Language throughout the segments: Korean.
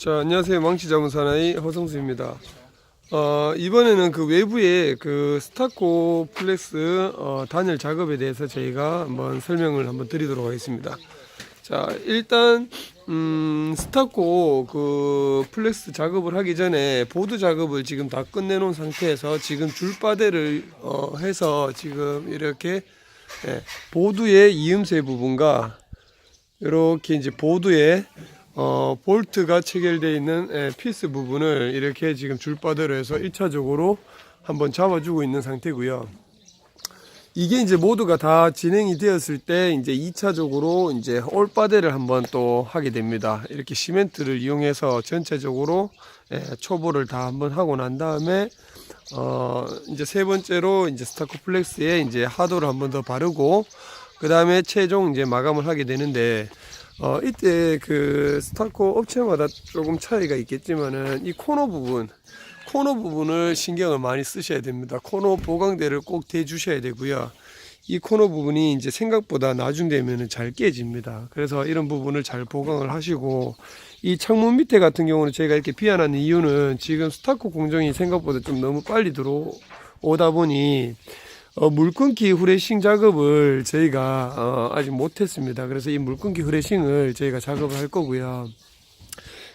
자, 안녕하세요. 망치자문 사나이 허성수입니다. 어, 이번에는 그 외부의 그 스타코 플렉스 어, 단열 작업에 대해서 저희가 한번 설명을 한번 드리도록 하겠습니다. 자, 일단 음, 스타코 그 플렉스 작업을 하기 전에 보드 작업을 지금 다 끝내놓은 상태에서 지금 줄바대를 어, 해서 지금 이렇게 예, 보드의 이음새 부분과 이렇게 이제 보드에 어, 볼트가 체결되어 있는 예, 피스 부분을 이렇게 지금 줄바대로 해서 1차적으로 한번 잡아주고 있는 상태고요. 이게 이제 모두가 다 진행이 되었을 때 이제 2차적으로 이제 올바대를 한번 또 하게 됩니다. 이렇게 시멘트를 이용해서 전체적으로 예, 초보를 다 한번 하고 난 다음에 어 이제 세 번째로 이제 스타코플렉스에 이제 하도를 한번 더 바르고 그 다음에 최종 이제 마감을 하게 되는데 어 이때 그 스타코 업체마다 조금 차이가 있겠지만은 이 코너 부분 코너 부분을 신경을 많이 쓰셔야 됩니다. 코너 보강대를 꼭 대주셔야 되고요. 이 코너 부분이 이제 생각보다 나중 되면은 잘 깨집니다. 그래서 이런 부분을 잘 보강을 하시고 이 창문 밑에 같은 경우는 저희가 이렇게 비워놨는 이유는 지금 스타코 공정이 생각보다 좀 너무 빨리 들어오다 보니 어, 물끊기 후레싱 작업을 저희가 어, 아직 못했습니다. 그래서 이 물끊기 후레싱을 저희가 작업을 할 거고요.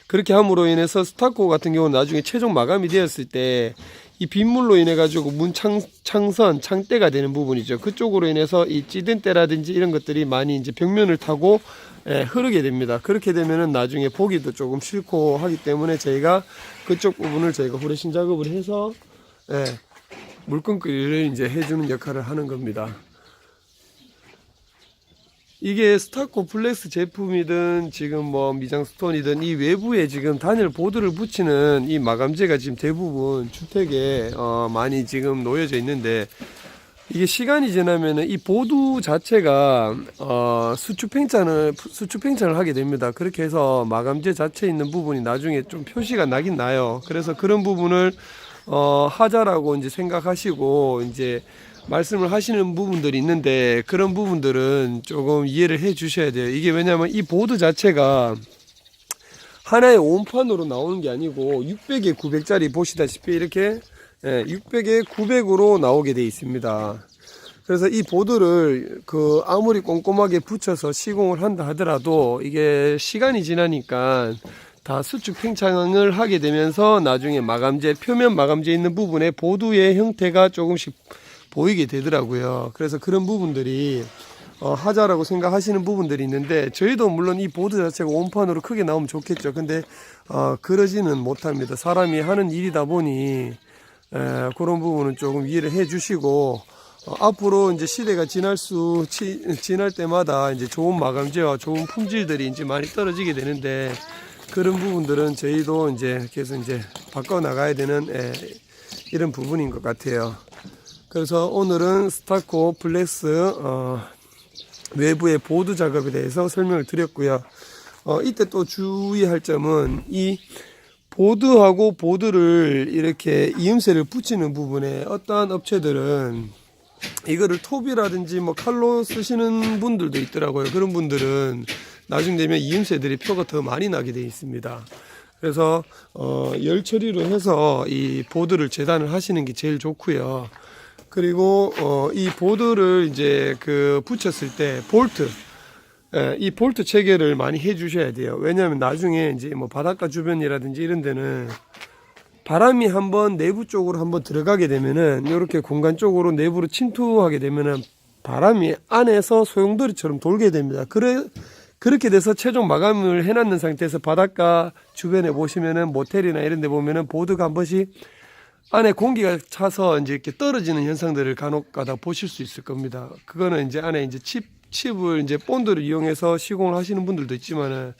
그렇게 함으로 인해서 스타코 같은 경우는 나중에 최종 마감이 되었을 때 이 빗물로 인해 가지고 문 창, 창선 창대가 되는 부분이죠. 그쪽으로 인해서 이 찌든 때라든지 이런 것들이 많이 이제 벽면을 타고 예, 흐르게 됩니다. 그렇게 되면은 나중에 보기도 조금 싫고 하기 때문에 저희가 그쪽 부분을 저희가 후레싱 작업을 해서 예, 물건끓이를 이제 해주는 역할을 하는 겁니다. 이게 스타 코 플렉스 제품이든 지금 뭐 미장 스톤이든 이 외부에 지금 단열 보드를 붙이는 이 마감재가 지금 대부분 주택에 어 많이 지금 놓여져 있는데 이게 시간이 지나면은 이 보드 자체가 어 수축 팽창을 수축 팽창을 하게 됩니다. 그렇게 해서 마감재 자체에 있는 부분이 나중에 좀 표시가 나긴 나요. 그래서 그런 부분을 어 하자라고 이제 생각하시고 이제 말씀을 하시는 부분들이 있는데 그런 부분들은 조금 이해를 해 주셔야 돼요. 이게 왜냐면 이 보드 자체가 하나의 온판으로 나오는 게 아니고 600에 900짜리 보시다시피 이렇게 600에 900으로 나오게 돼 있습니다. 그래서 이 보드를 그 아무리 꼼꼼하게 붙여서 시공을 한다 하더라도 이게 시간이 지나니까 다 수축 팽창을 하게 되면서 나중에 마감재 표면 마감재 있는 부분에 보드의 형태가 조금씩 보이게 되더라고요. 그래서 그런 부분들이 어, 하자라고 생각하시는 부분들이 있는데 저희도 물론 이 보드 자체가 원판으로 크게 나오면 좋겠죠. 근데 어, 그러지는 못합니다. 사람이 하는 일이다 보니 에, 그런 부분은 조금 이해를 해주시고 어, 앞으로 이제 시대가 지날 수 치, 지날 때마다 이제 좋은 마감재와 좋은 품질들이 이제 많이 떨어지게 되는데 그런 부분들은 저희도 이제 계속 이제 바꿔 나가야 되는 에, 이런 부분인 것 같아요. 그래서 오늘은 스타코 플렉스 어, 외부의 보드 작업에 대해서 설명을 드렸고요. 어, 이때 또 주의할 점은 이 보드하고 보드를 이렇게 이음새를 붙이는 부분에 어떠한 업체들은 이거를 톱이라든지 뭐 칼로 쓰시는 분들도 있더라고요. 그런 분들은 나중 되면 이음새들이 표가 더 많이 나게 되어 있습니다. 그래서 어, 열 처리로 해서 이 보드를 재단을 하시는 게 제일 좋고요. 그리고 어, 이 보드를 이제 그 붙였을 때 볼트 예, 이 볼트 체계를 많이 해 주셔야 돼요. 왜냐하면 나중에 이제 뭐 바닷가 주변이라든지 이런 데는 바람이 한번 내부 쪽으로 한번 들어가게 되면은 이렇게 공간 쪽으로 내부로 침투하게 되면은 바람이 안에서 소용돌이처럼 돌게 됩니다. 그래 그렇게 돼서 최종 마감을 해놨는 상태에서 바닷가 주변에 보시면은 모텔이나 이런 데 보면은 보드가 한 번씩 안에 공기가 차서 이제 이렇게 떨어지는 현상들을 간혹 가다 보실 수 있을 겁니다. 그거는 이제 안에 이제 칩, 칩을 이제 본드를 이용해서 시공을 하시는 분들도 있지만은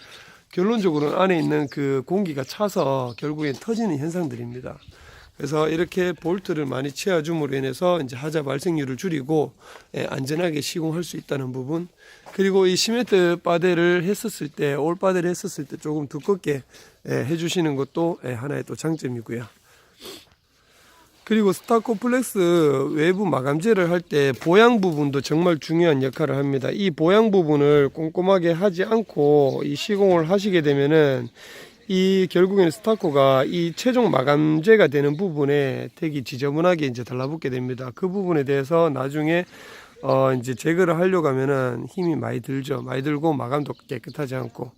결론적으로는 안에 있는 그 공기가 차서 결국엔 터지는 현상들입니다. 그래서 이렇게 볼트를 많이 채워줌으로 인해서 이제 하자 발생률을 줄이고 예, 안전하게 시공할 수 있다는 부분 그리고 이 시멘트 바데를 했었을 때 올 바데를 했었을 때 조금 두껍게 예, 해주시는 것도 예, 하나의 또 장점이고요. 그리고 스타코플렉스 외부 마감재를 할 때 보양 부분도 정말 중요한 역할을 합니다. 이 보양 부분을 꼼꼼하게 하지 않고 이 시공을 하시게 되면은 이 결국에는 스타코가 이 최종 마감재가 되는 부분에 되게 지저분하게 이제 달라붙게 됩니다. 그 부분에 대해서 나중에 어 이제 제거를 하려고 하면은 힘이 많이 들죠. 많이 들고 마감도 깨끗하지 않고.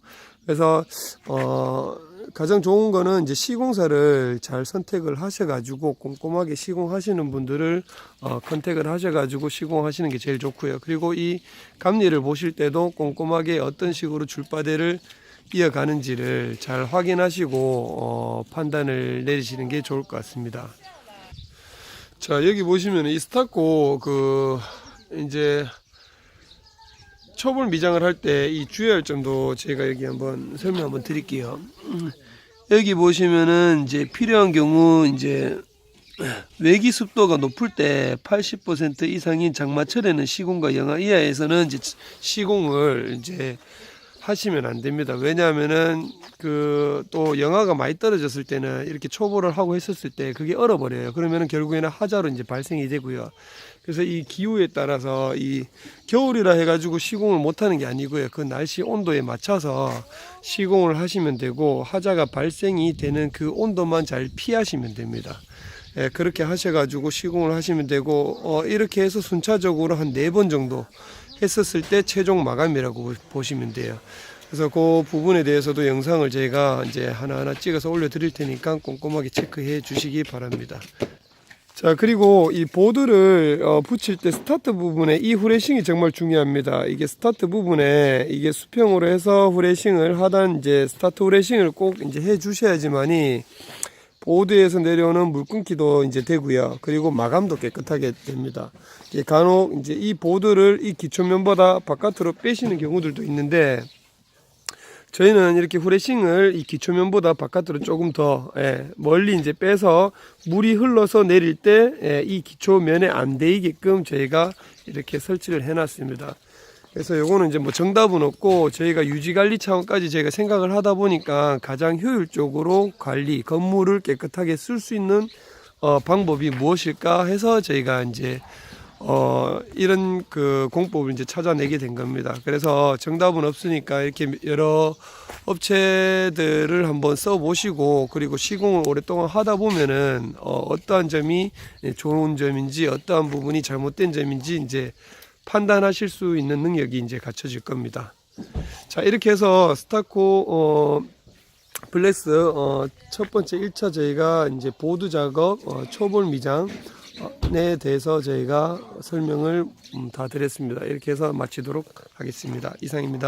그래서 어 가장 좋은 거는 이제 시공사를 잘 선택을 하셔가지고 꼼꼼하게 시공하시는 분들을 어, 컨택을 하셔가지고 시공하시는 게 제일 좋고요. 그리고 이 감리를 보실 때도 꼼꼼하게 어떤 식으로 줄바대를 이어가는지를 잘 확인하시고 어, 판단을 내리시는 게 좋을 것 같습니다. 자 여기 보시면 이 스타코 그 이제 초벌 미장을 할 때 이 주의할 점도 제가 여기 한번 설명 한번 드릴게요. 음, 여기 보시면은 이제 필요한 경우 이제 외기 습도가 높을 때 80% 이상인 장마철에는 시공과 영하 이하에서는 이제 시공을 이제 하시면 안 됩니다. 왜냐하면은 그 또 영하가 많이 떨어졌을 때는 이렇게 초보를 하고 했었을 때 그게 얼어버려요. 그러면은 결국에는 하자로 이제 발생이 되고요. 그래서 이 기후에 따라서 이 겨울이라 해가지고 시공을 못하는 게 아니고요. 그 날씨 온도에 맞춰서 시공을 하시면 되고 하자가 발생이 되는 그 온도만 잘 피하시면 됩니다. 예, 그렇게 하셔가지고 시공을 하시면 되고 어, 이렇게 해서 순차적으로 한 네 번 정도 했었을 때 최종 마감이라고 보- 보시면 돼요. 그래서 그 부분에 대해서도 영상을 제가 이제 하나하나 찍어서 올려드릴 테니까 꼼꼼하게 체크해 주시기 바랍니다. 자 그리고 이 보드를 어, 붙일 때 스타트 부분에 이 후레싱이 정말 중요합니다. 이게 스타트 부분에 이게 수평으로 해서 후레싱을 하단 이제 스타트 후레싱을 꼭 이제 해 주셔야지만이 보드에서 내려오는 물 끊기도 이제 되고요. 그리고 마감도 깨끗하게 됩니다. 간혹 이제 이 보드를 이 기초면보다 바깥으로 빼시는 경우들도 있는데 저희는 이렇게 후레싱을 이 기초면보다 바깥으로 조금 더 예, 멀리 이제 빼서 물이 흘러서 내릴 때 예, 이 기초면에 안 대이게끔 저희가 이렇게 설치를 해놨습니다. 그래서 요거는 이제 뭐 정답은 없고 저희가 유지 관리 차원까지 저희가 생각을 하다 보니까 가장 효율적으로 관리 건물을 깨끗하게 쓸 수 있는 어, 방법이 무엇일까 해서 저희가 이제 어, 이런 그 공법을 이제 찾아내게 된 겁니다. 그래서 정답은 없으니까 이렇게 여러 업체들을 한번 써보시고 그리고 시공을 오랫동안 하다 보면은 어, 어떠한 점이 좋은 점인지 어떠한 부분이 잘못된 점인지 이제 판단하실 수 있는 능력이 이제 갖춰질 겁니다. 자, 이렇게 해서 스타코 어, 블레스 어, 첫 번째 1차 저희가 이제 보드 작업 어, 초볼 미장 에 대해서 저희가 설명을 음, 다 드렸습니다. 이렇게 해서 마치도록 하겠습니다. 이상입니다.